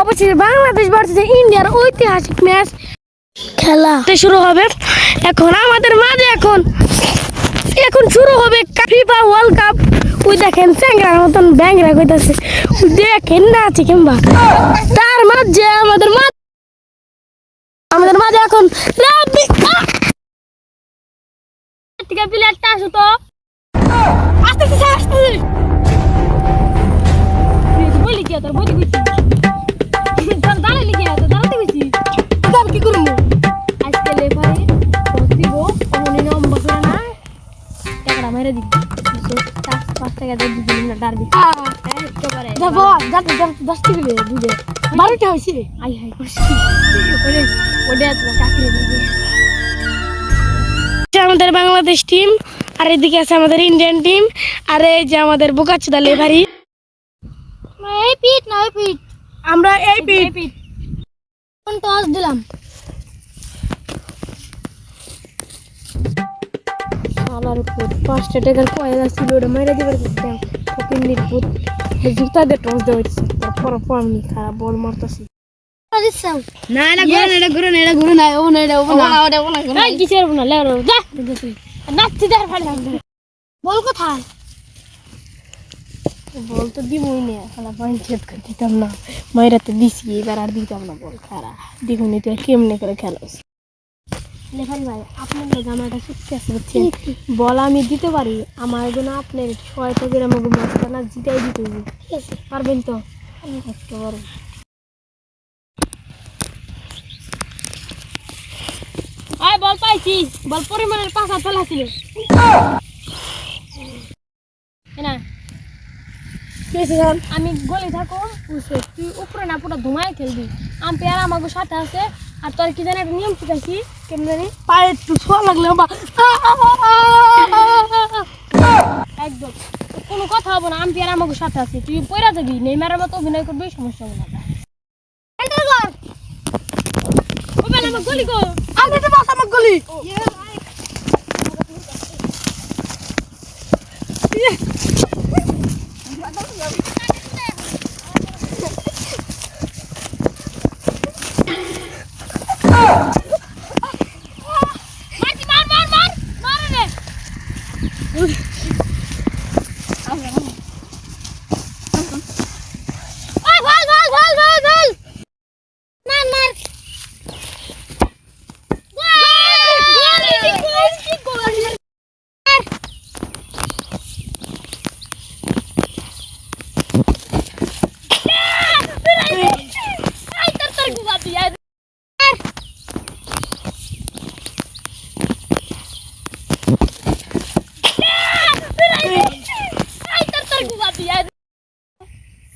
অবশেষে বাংলাদেশ ভার্সেস ইন্ডিয়ার ঐতিহাসিক ম্যাচ খেলা। শুরু হবে। এখন আমাদের মাঝে এখন এখন শুরু হবে ফিফা ওয়ার্ল্ড কাপ ওই দেখেন চ্যাংরার মতন ব্যাংরা কইতাছে। দেখেন না আছে কিংবা। তার মাঝে আমাদের মাঝে আমাদের মাঝে এখন থেকে প্লেয়ারটা আসো তো। আস্তে আস্তে মেরে দিবি। পাঁচ টাকা দিয়ে দিবি না ডারবি যাব যাতে দশ টাকা দিয়ে দুধে বারোটা হয়েছে আই হাই ওরে ওটা চাকরি দিবি? আমাদের বাংলাদেশ টিম আর এদিকে আছে আমাদের ইন্ডিয়ান টিম আর এই যে আমাদের বোকাচুদা লেভারি এই পিট না ওই পিট আমরা এই পিট কোন টস দিলাম? শালার পুত পাঁচটা টাকার পয়সা ছিল ওটা মেরে দিবার করতাম নির্বুত জুতা দিয়ে টস দেওয়া হচ্ছে তারপর আমি খারাপ বল মারতাছি। দিছাও না এটা ঘুরে না এটা ঘুরে না এটা ঘুরে না ও না এটা ও না ওটা ও না। এই কিসের না? লেরো যা। নাচছি যার ফাড়ে বল কোথায়? বল তো দিবই না খালা পয়েন্ট খেত করে দিতাম না। মাইরাতে দিছি এবার আর দিতাম না বল খারা দেখুন এটা কেমনে করে খেলোস? লেখারি ভাই আপনার লোক আমারটা সত্যি আছে বুঝছেন? বল আমি দিতে পারি। আমার জন্য আপনার ছয় থেকে আমাকে ম্যাচটা না জিতাই দিতে হবে। ঠিক আছে। পারবেন তো? একেবারে। আয় বল পাইছি। বল পরিমাণের পাঁচ হাত ফেলা ছিল। না। আমি গলি থাকো তুই উপরে না পুরো ধুমায় খেলবি। আম্পায়ার আমাকে সাথে আছে আর তোর কি জানি একটা নিয়ম শিখাইছি কেমন পায়ে একটু ছোঁয়া লাগলে বা একদম। কোনো কথা হব না আম্পায়ার আমাকে সাথে আছি। তুই পয়রা যাবি নেইমারের মতো অভিনয় করবি সমস্যা হবে না। গলি গো আমি তো বাস আমার গলি। 我